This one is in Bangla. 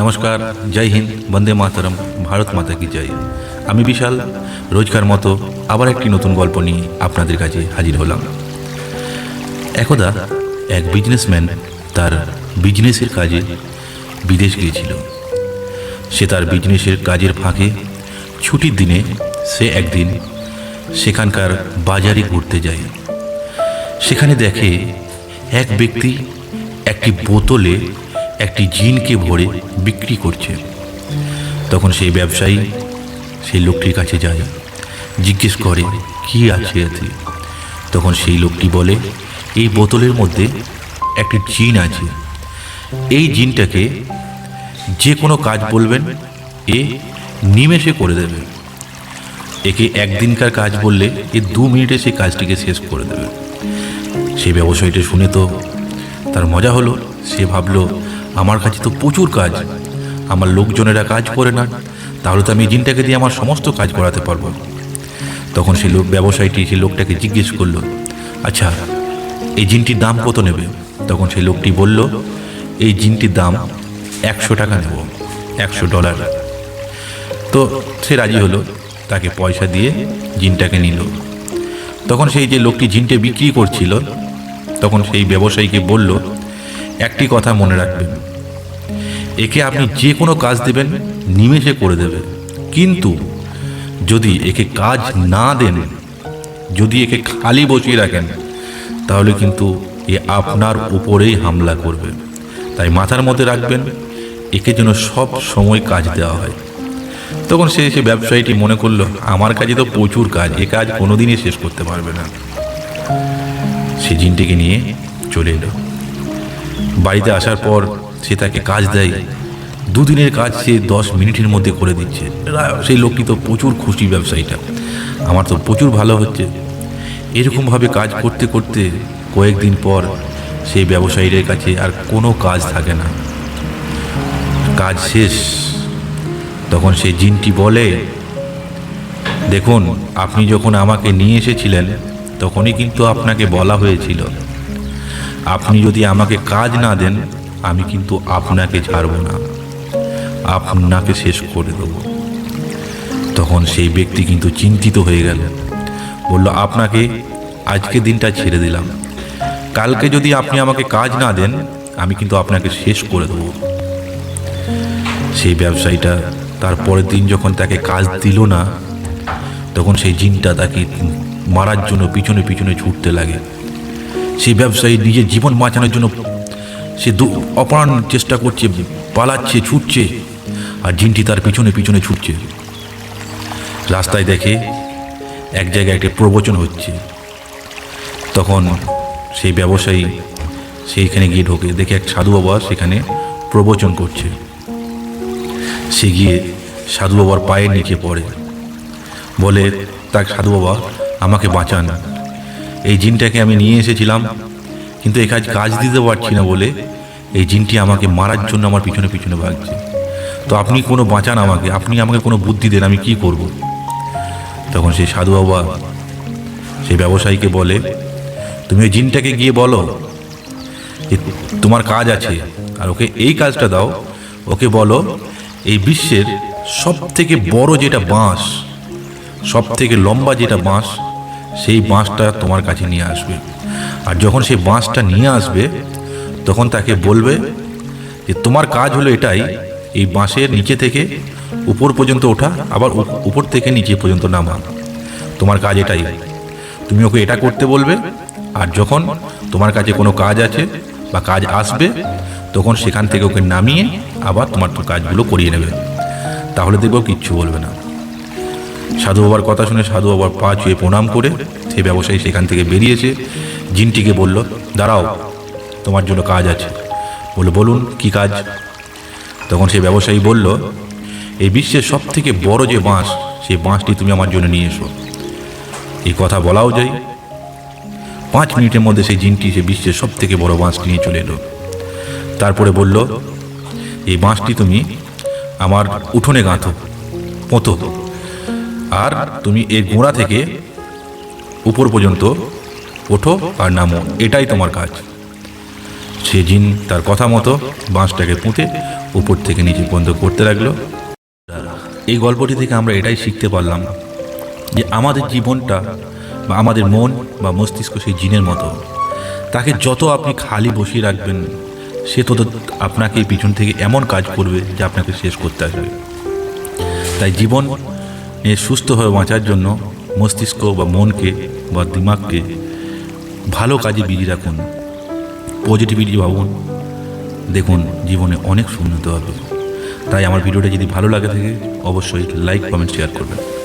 নমস্কার, জয় হিন্দ, বন্দে মাতরম, ভারত মাতা কি জয়। আমি বিশাল, রোজকার মতো আবার একটি নতুন গল্প নিয়ে আপনাদের কাছে হাজির হলাম। একদা এক বিজনেসম্যান তার বিজনেসের কাজে বিদেশ গিয়েছিল। সে তার বিজনেসের কাজের ফাঁকে ছুটির দিনে সে একদিন সেখানকার বাজারে ঘুরতে যায়। সেখানে দেখে এক ব্যক্তি একটি বোতলে একটি জিনকে ভরে বিক্রি করছে। তখন সেই ব্যবসায়ী সেই লোকটির কাছে যায়, জিজ্ঞেস করে, কি আছে এতে? তখন সেই লোকটি বলে, এই বোতলের মধ্যে একটি জিন আছে। এই জিনটাকে যে কোনো কাজ বলবেন, এ নিমেষে করে দেবে। একে একদিনকার কাজ বললে এ দু মিনিটে সেই কাজটিকে শেষ করে দেবে। সেই ব্যবসায়ীটা শুনে তো তার মজা হলো। সে ভাবলো আমার কাছে তো প্রচুর কাজ। আমার লোকজনেরা কাজ করে না, তাহলে তো আমি জিনটাকে দিয়ে আমার সমস্ত কাজ করাতে পারব। তখন সেই লোক ব্যবসায়ীটি সেই লোকটাকে জিজ্ঞেস করল আচ্ছা এই জিনটির দাম কত নেবে? তখন সেই লোকটি বলল, এই জিনটির দাম একশো টাকা নেব, একশো ডলার। তো সে রাজি হলো, তাকে পয়সা দিয়ে জিনটাকে নিল। তখন সেই যে লোকটি জিনটে বিক্রি করছিল, তখন সেই ব্যবসায়ীকে বলল, একটি কথা মনে রাখবেন একে আপনি যে কোনো কাজ দেবেন, নিমেষে করে দেবে কিন্তু যদি একে কাজ না দেন, যদি একে খালি বসিয়ে রাখেন, তাহলে কিন্তু এ আপনার উপরেই হামলা করবে। তাই মাথার মধ্যে রাখবেন, একে যেন সব সময় কাজ দেওয়া হয়। তখন সে সে ব্যবসায়ীটি মনে করল, আমার কাছে তো প্রচুর কাজ, এ কাজ কোনোদিনই শেষ করতে পারবে না। সে জিনটিকে নিয়ে চলে এলো। বাড়িতে আসার পর সে তাকে কাজ দেয়। দুদিনের কাজ সে দশ মিনিটের মধ্যে করে দিচ্ছে। সেই লোকটি তো প্রচুর খুশি ব্যবসায়ীটা। আমার তো প্রচুর ভালো হচ্ছে। এরকমভাবে কাজ করতে করতে কয়েকদিন পর সেই ব্যবসায়ীদের কাছে আর কোনো কাজ থাকে না। কাজ শেষ। তখন সেই জিনটি বলে, দেখুন, আপনি যখন আমাকে নিয়ে এসেছিলেন, তখনই কিন্তু আপনাকে বলা হয়েছিল। আপনি যদি আমাকে কাজ না দেন, আমি কিন্তু আপনাকে ছাড়ব না। আপনাকে শেষ করে দেব। তখন সেই ব্যক্তি কিন্তু চিন্তিত হয়ে গেল। বলল, আপনাকে আজকে দিনটা ছেড়ে দিলাম। কালকে যদি আপনি আমাকে কাজ না দেন, আমি কিন্তু আপনাকে শেষ করে দেবো। সেই ব্যবসায়ীটা তার পরের দিন যখন তাকে কাজ দিল না, তখন সেই জিনটা তাকে মারার জন্য পিছনে পিছনে ছুটতে লাগে। সেই ব্যবসায়ী নিজের জীবন বাঁচানোর জন্য সে অপরাণ চেষ্টা করছে, পালাচ্ছে, ছুটছে, আর জিনটি তার পিছনে পিছনে ছুটছে। রাস্তায় দেখে এক জায়গায় একটা প্রবচন হচ্ছে। তখন সেই ব্যবসায়ী সেইখানে গিয়ে ঢোকে, দেখে এক সাধু বাবা সেখানে প্রবচন করছে। সে গিয়ে সাধু বাবার পায়ের নিচে পড়ে। বলে, তাক সাধু বাবা, আমাকে বাঁচান। এই জিনটাকে আমি নিয়ে এসেছিলাম, কিন্তু এই কাজ কাজ দিতে পারছি না বলে এই জিনটি আমাকে মারার জন্য আমার পিছনে পিছনে ভাগছে। তো আপনি কোনো বাঁচান আমাকে, আপনি আমাকে কোনো বুদ্ধি দেন, আমি কি করব? তখন সেই সাধু বাবা সেই ব্যবসায়ীকে বলে, তুমি ওই জিনটাকে গিয়ে বলো যে তোমার কাজ আছে, আর ওকে এই কাজটা দাও। ওকে বলো, এই বিশ্বের সব থেকে বড় যেটা বাঁশ সব থেকে লম্বা যেটা বাঁশ সেই বাঁশটা তোমার কাছে নিয়ে আসবে। আর যখন সেই বাঁশটা নিয়ে আসবে, তখন তাকে বলবে যে, তোমার কাজ হলো এটাই, এই বাঁশের নিচে থেকে উপর পর্যন্ত ওঠা, আবার উপর থেকে নিচে পর্যন্ত নামা। তোমার কাজ এটাই। তুমি ওকে এটা করতে বলবে, আর যখন তোমার কাছে কোনো কাজ আছে বা কাজ আসবে, তখন সেখান থেকে ওকে নামিয়ে আবার তোমার তো কাজগুলো করিয়ে নেবে। তাহলে দেখব কিচ্ছু বলবে না। সাধু বাবার কথা শুনে সাধু বাবার পা চুয়ে প্রণাম করে সেই ব্যবসায়ী সেখান থেকে বেরিয়েছে। জিনটিকে বলল, দাঁড়াও, তোমার জন্য কাজ আছে। বলে বলুন, কি কাজ? তখন সেই ব্যবসায়ী বলল, এই বিশ্বের সব থেকে বড় যে বাঁশ, সেই বাঁশটি তুমি আমার জন্য নিয়ে এসো। এই কথা বলাও যায়। পাঁচ মিনিটের মধ্যে সেই জিনটি সে বিশ্বের সব থেকে বড় বাঁশটি নিয়ে চলে এলো। তারপরে বলল, এই বাঁশটি তুমি আমার উঠোনে গাঁথো, পোঁতো। আর তুমি এর গোড়া থেকে উপর পর্যন্ত ওঠো আর নামো। এটাই তোমার কাজ। সে জিন তার কথা মতো বাঁশটাকে পুঁতে উপর থেকে নিচে পর্যন্ত করতে লাগল। এই গল্পটি থেকে আমরা এটাই শিখতে পারলাম যে আমাদের জীবনটা বা আমাদের মন বা মস্তিষ্ক সেই জিনের মতো। তাকে যত আপনি খালি বসিয়ে রাখবেন, সে তত আপনাকে পিছন থেকে এমন কাজ করবে যে আপনাকে শেষ করতে আসবে। তাই জীবন সুস্থভাবে বাঁচার জন্য মস্তিষ্ক বা মনকে বা দিমাগকে ভালো কাজে বিজি রাখুন। পজিটিভিটি ভাবুন। দেখুন জীবনে অনেক উন্নত হবে। তাই আমার ভিডিওটা যদি ভালো লাগে থাকে, অবশ্যই লাইক কমেন্ট শেয়ার করবেন।